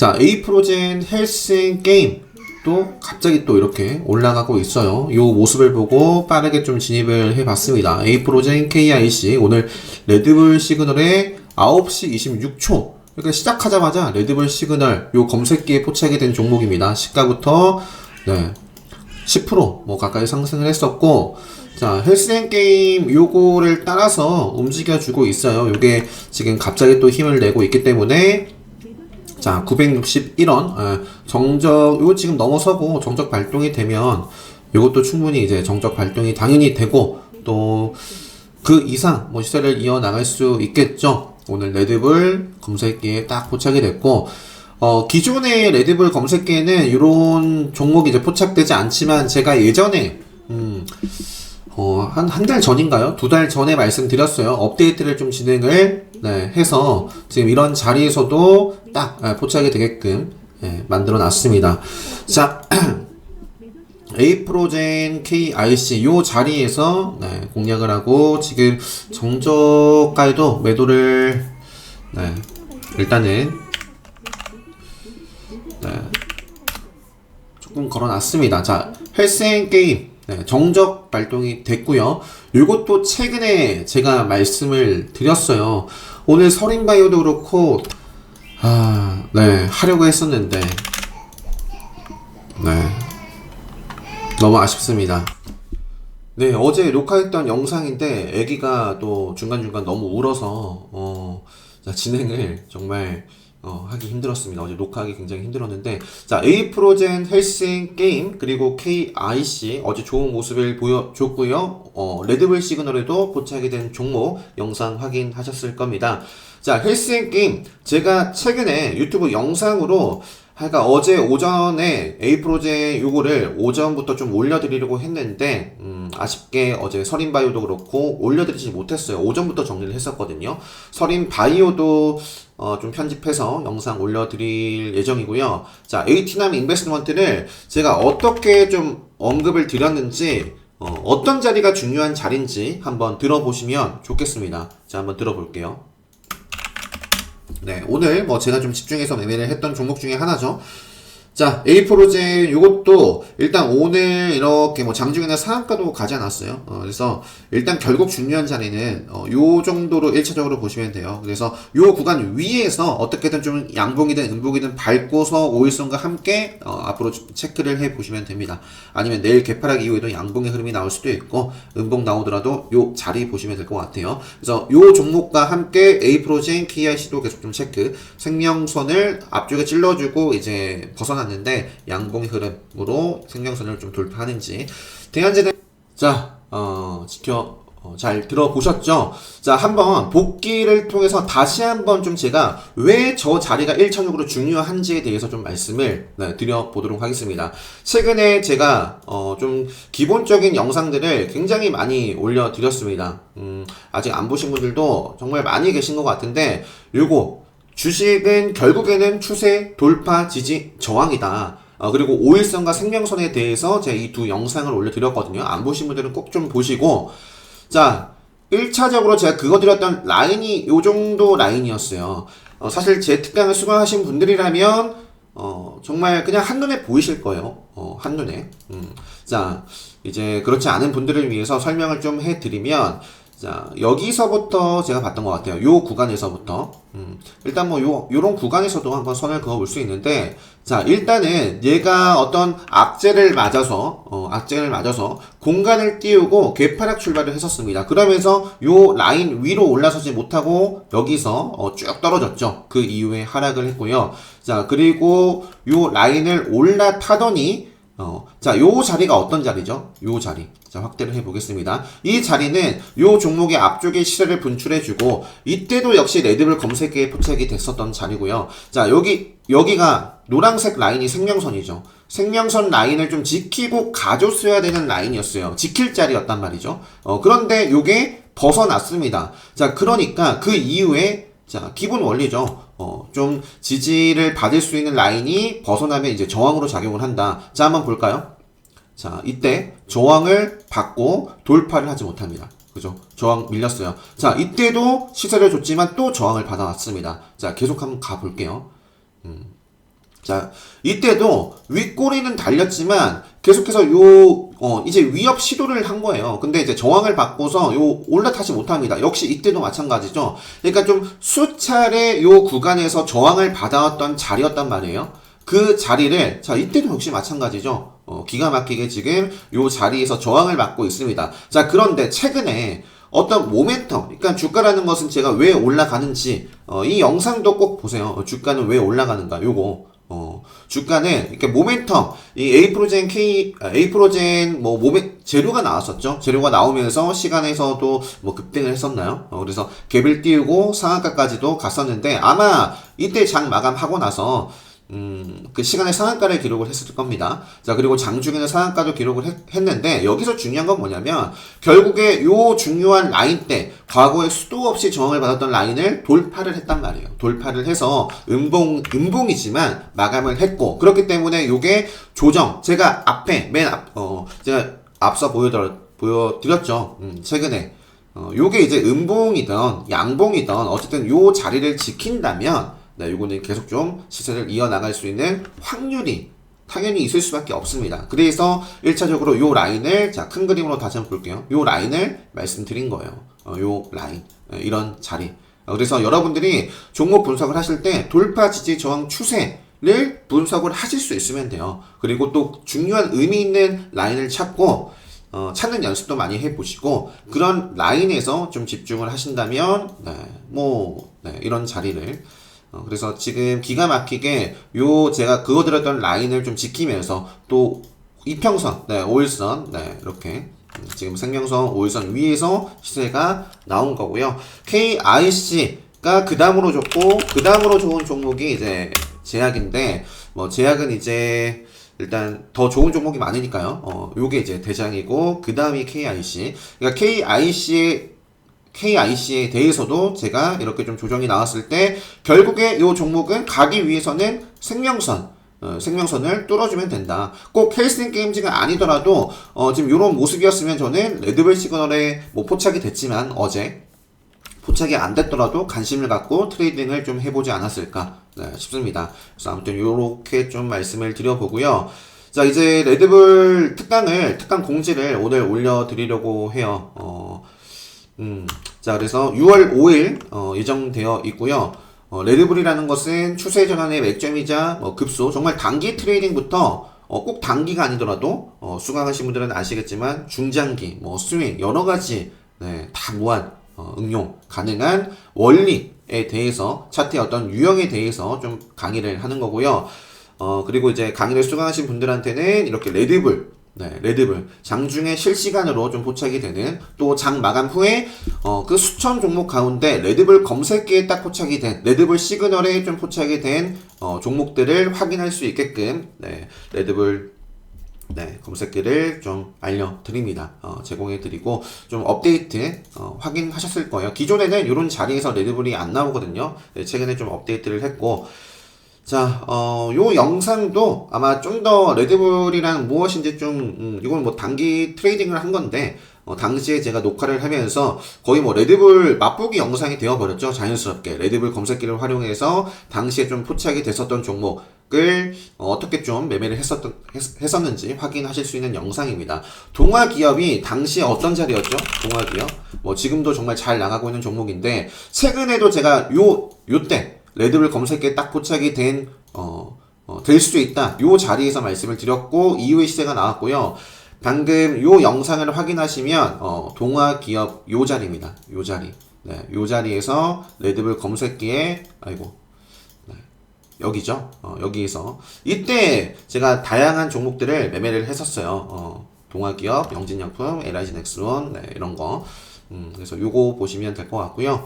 자, 에이프로젠 헬스 게임 또 갑자기 또 이렇게 올라가고 있어요. 이 모습을 보고 빠르게 좀 진입을 해봤습니다. 에이프로젠 KIC 오늘 레드불 시그널에 9시 26초 그러니까 시작하자마자 레드불 시그널 요 검색기에 포착이 된 종목입니다. 시가부터 네, 10%뭐 가까이 상승을 했었고 자 헬스앤 게임 요거를 따라서 움직여주고 있어요. 요게 지금 갑자기 또 힘을 내고 있기 때문에 자 961원 예, 정적 요거 지금 넘어서고 정적 발동이 되면 요것도 충분히 이제 정적 발동이 당연히 되고 또 그 이상 뭐 시세를 이어 나갈 수 있겠죠. 오늘 레드불 검색기에 딱 포착이 됐고 어, 기존의 레드불 검색기에는 이런 종목이 이제 포착되지 않지만 제가 예전에 음, 어, 한, 한 달 전인가요? 두 달 전에 말씀드렸어요. 업데이트를 좀 진행을, 네, 해서, 지금 이런 자리에서도 딱, 예, 포착이 되게끔, 예, 만들어 놨습니다. 자, 에이프로젠 KIC 요 자리에서, 네, 공략을 하고, 지금 정저가에도 매도를, 네, 일단은, 네, 조금 걸어놨습니다. 자, 헬스앤 게임. 네, 정적 발동이 됐고요. 이것도 최근에 제가 말씀을 드렸어요. 오늘 서린바이오도 그렇고, 아, 네, 하려고 했었는데, 네, 너무 아쉽습니다. 네, 어제 녹화했던 영상인데, 애기가 또 중간중간 너무 울어서, 어, 자, 진행을 정말 어, 하기 힘들었습니다. 어제 녹화하기 굉장히 힘들었는데, 자, 에이프로젠 헬싱 게임, 그리고 KIC, 어제 좋은 모습을 보여줬고요. 어, 레드불 시그널에도 포착이 된 종목 영상 확인하셨을 겁니다. 자, 헬싱 게임, 제가 최근에 유튜브 영상으로 그러니까 어제 오전에 에이프로제 요거를 오전부터 좀 올려드리려고 했는데 음, 아쉽게 어제 서린 바이오도 그렇고 올려드리지 못했어요. 오전부터 정리를 했었거든요. 서린 바이오도 어, 좀 편집해서 영상 올려드릴 예정이고요. 자, 에이티남 인베스트먼트를 제가 어떻게 좀 언급을 드렸는지 어, 어떤 자리가 중요한 자리인지 한번 들어보시면 좋겠습니다. 자, 한번 들어볼게요. 네, 오늘 뭐 제가 좀 집중해서 매매를 했던 종목 중에 하나죠. 자, 에이프로젠 요것도 일단 오늘 이렇게 뭐 장중에는 상한가도 가지 않았어요. 어, 그래서 일단 결국 중요한 자리는 어, 요 정도로 1차적으로 보시면 돼요. 그래서 요 구간 위에서 어떻게든 좀 양봉이든 음봉이든 밟고서 오일선과 함께 어, 앞으로 좀 체크를 해 보시면 됩니다. 아니면 내일 개파락 이후에도 양봉의 흐름이 나올 수도 있고 음봉 나오더라도 요 자리 보시면 될 것 같아요. 그래서 요 종목과 함께 에이프로젠, KIC도 계속 좀 체크. 생명선을 앞쪽에 찔러주고 이제 벗어 났는데 양봉의 흐름으로 생명선을 좀 돌파하는지 대한제는 자 어, 지켜 어, 잘 들어보셨죠? 자, 한번 복귀를 통해서 다시 한번 좀 제가 왜 저 자리가 1차적으로 중요한지에 대해서 좀 말씀을 네, 드려보도록 하겠습니다. 최근에 제가 어, 좀 기본적인 영상들을 굉장히 많이 올려드렸습니다. 음, 아직 안 보신 분들도 정말 많이 계신 것 같은데, 요거 주식은 결국에는 추세, 돌파, 지지, 저항이다. 어, 그리고 5일선과 생명선에 대해서 제가 이 두 영상을 올려드렸거든요. 안 보신 분들은 꼭 좀 보시고, 자, 1차적으로 제가 그거 드렸던 라인이 요 정도 라인이었어요. 어, 사실 제 특강을 수강하신 분들이라면, 어, 정말 그냥 한눈에 보이실 거예요. 어, 한눈에. 음. 자, 이제 그렇지 않은 분들을 위해서 설명을 좀 해드리면, 자, 여기서부터 제가 봤던 것 같아요. 요 구간에서부터. 음, 일단 뭐 요, 요런 구간에서도 한번 선을 그어볼 수 있는데, 자, 일단은 얘가 어떤 악재를 맞아서, 어, 악재를 맞아서 공간을 띄우고 개파락 출발을 했었습니다. 그러면서 요 라인 위로 올라서지 못하고 여기서 어, 쭉 떨어졌죠. 그 이후에 하락을 했고요. 자, 그리고 요 라인을 올라타더니 어, 자, 요 자리가 어떤 자리죠? 요 자리. 자, 확대를 해보겠습니다. 이 자리는 요 종목의 앞쪽에 시세를 분출해주고, 이때도 역시 레드불 검색기에 포착이 됐었던 자리고요. 자, 여기, 여기가 노란색 라인이 생명선이죠. 생명선 라인을 좀 지키고 가줬어야 되는 라인이었어요. 지킬 자리였단 말이죠. 어, 그런데 요게 벗어났습니다. 자, 그러니까 그 이후에 자, 기본 원리죠. 어, 좀 지지를 받을 수 있는 라인이 벗어나면 이제 저항으로 작용을 한다. 자, 한번 볼까요? 자, 이때 저항을 받고 돌파를 하지 못합니다. 그죠? 저항 밀렸어요. 자, 이때도 시세를 줬지만 또 저항을 받아왔습니다. 자, 계속 한번 가볼게요. 음. 자, 이때도 윗꼬리는 달렸지만 계속해서 요, 어, 이제 위협 시도를 한 거예요. 근데 이제 저항을 받고서 요 올라타지 못합니다. 역시 이때도 마찬가지죠. 그러니까 좀 수차례 요 구간에서 저항을 받아왔던 자리였단 말이에요. 그 자리를, 자, 이때도 역시 마찬가지죠. 어, 기가 막히게 지금 요 자리에서 저항을 받고 있습니다. 자, 그런데 최근에 어떤 모멘텀, 그러니까 주가라는 것은 제가 왜 올라가는지, 어, 이 영상도 꼭 보세요. 어, 주가는 왜 올라가는가, 요거. 어, 주가는 이렇게 모멘텀 이 에이프로젠 K 아, 에이프로젠 뭐 모멘 재료가 나왔었죠. 재료가 나오면서 시간에서도 뭐 급등을 했었나요? 어, 그래서 갭을 띄우고 상한가까지도 갔었는데 아마 이때 장 마감하고 나서 음, 그 시간에 상한가를 기록을 했을 겁니다. 자, 그리고 장중에는 상한가도 기록을 했, 는데 여기서 중요한 건 뭐냐면, 결국에 요 중요한 라인 때, 과거에 수도 없이 저항을 받았던 라인을 돌파를 했단 말이에요. 돌파를 해서 음봉, 음봉이지만 마감을 했고, 그렇기 때문에 요게 조정, 제가 앞에, 맨 앞, 어, 제가 앞서 보여드렸, 보여드렸죠. 음, 최근에. 어, 요게 이제 음봉이든 양봉이든 어쨌든 요 자리를 지킨다면, 네, 요거는 계속 좀 시세를 이어나갈 수 있는 확률이 당연히 있을 수밖에 없습니다. 그래서 1차적으로 요 라인을 자, 큰 그림으로 다시 한번 볼게요. 요 라인을 말씀드린 거예요. 어, 요 라인. 어, 이런 자리. 어, 그래서 여러분들이 종목 분석을 하실 때 돌파 지지 저항 추세 를 분석을 하실 수 있으면 돼요. 그리고 또 중요한 의미 있는 라인을 찾고 어, 찾는 연습도 많이 해보시고 그런 라인에서 좀 집중을 하신다면 네, 뭐 네, 이런 자리를 어, 그래서 지금 기가 막히게 요 제가 그어드렸던 라인을 좀 지키면서 또 이평선, 네, 5일선, 네, 이렇게 음, 지금 생명선 5일선 위에서 시세가 나온 거고요. KIC가 그 다음으로 좋고 그 다음으로 좋은 종목이 이제 제약인데 뭐 제약은 이제 일단 더 좋은 종목이 많으니까요. 어, 요게 이제 대장이고 그 다음이 KIC. 그러니까 KIC의 KIC에 대해서도 제가 이렇게 좀 조정이 나왔을 때 결국에 이 종목은 가기 위해서는 생명선 어, 생명선을 뚫어주면 된다. 꼭 헬스팅 게임즈가 아니더라도 어, 지금 이런 모습이었으면 저는 레드벨 시그널에 뭐 포착이 됐지만 어제 포착이 안 됐더라도 관심을 갖고 트레이딩을 좀 해보지 않았을까 네, 싶습니다. 그래서 아무튼 이렇게 좀 말씀을 드려보고요. 자 이제 레드불 특강을 특강 공지를 오늘 올려드리려고 해요. 어, 음, 자, 그래서 6월 5일 어, 예정되어 있고요. 어, 레드불이라는 것은 추세 전환의 맥점이자 뭐 급소, 정말 단기 트레이딩부터 어, 꼭 단기가 아니더라도 어, 수강하신 분들은 아시겠지만 중장기, 뭐 스윙 여러 가지 네, 다 무한 어, 응용 가능한 원리에 대해서 차트의 어떤 유형에 대해서 좀 강의를 하는 거고요. 어, 그리고 이제 강의를 수강하신 분들한테는 이렇게 레드불 네, 레드불 장중에 실시간으로 좀 포착이 되는 또 장 마감 후에 어, 그 수천 종목 가운데 레드불 검색기에 딱 포착이 된 레드불 시그널에 좀 포착이 된 어, 종목들을 확인할 수 있게끔 네, 레드불 네, 검색기를 좀 알려드립니다. 어, 제공해드리고, 좀 업데이트, 어, 확인하셨을 거예요. 기존에는 이런 자리에서 레드불이 안 나오거든요. 네, 최근에 좀 업데이트를 했고, 자, 어, 요 영상도 아마 좀 더 레드불이란 무엇인지 좀, 음, 이건 뭐 단기 트레이딩을 한 건데, 어, 당시에 제가 녹화를 하면서 거의 뭐 레드불 맛보기 영상이 되어버렸죠. 자연스럽게. 레드불 검색기를 활용해서 당시에 좀 포착이 됐었던 종목을 어, 떻게좀 매매를 했었던, 했, 었는지 확인하실 수 있는 영상입니다. 동화 기업이 당시에 어떤 자리였죠? 동화 기업. 뭐 지금도 정말 잘 나가고 있는 종목인데, 최근에도 제가 요, 요때, 레드불 검색기에 딱 포착이 된, 어, 어, 될 수도 있다. 요 자리에서 말씀을 드렸고, 이후에 시세가 나왔고요. 방금 요 영상을 확인하시면, 어, 동화 기업 요 자리입니다. 요 자리. 네, 요 자리에서 레드불 검색기에, 아이고, 네, 여기죠. 어, 여기에서. 이때 제가 다양한 종목들을 매매를 했었어요. 어, 동화기업, 영진약품, LIG 넥스론, 네, 이런 거. 음, 그래서 요거 보시면 될 것 같고요.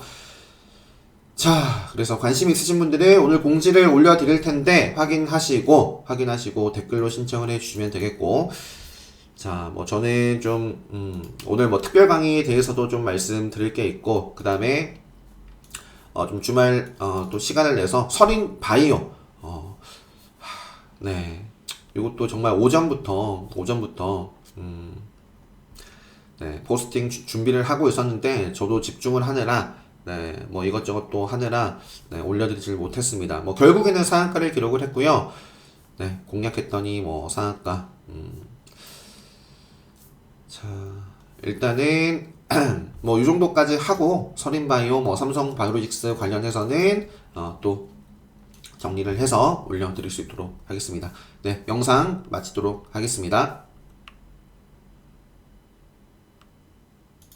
자, 그래서 관심 있으신 분들은 오늘 공지를 올려드릴 텐데 확인하시고 확인하시고 댓글로 신청을 해주시면 되겠고. 자, 뭐 저는 좀 음, 오늘 뭐 특별 강의에 대해서도 좀 말씀드릴 게 있고 그 다음에 어, 좀 주말 어, 또 시간을 내서 설인 바이오. 어, 하, 네, 이것도 정말 오전부터 오전부터 음, 네, 포스팅 주, 준비를 하고 있었는데 저도 집중을 하느라 네, 뭐 이것저것 또 하느라 네, 올려드리질 못했습니다. 뭐 결국에는 상한가를 기록을 했고요. 네, 공략했더니 뭐 상한가. 음. 자, 일단은 뭐 이 정도까지 하고 서린바이오, 뭐 삼성 바이오로직스 관련해서는 어, 또 정리를 해서 올려드릴 수 있도록 하겠습니다. 네, 영상 마치도록 하겠습니다.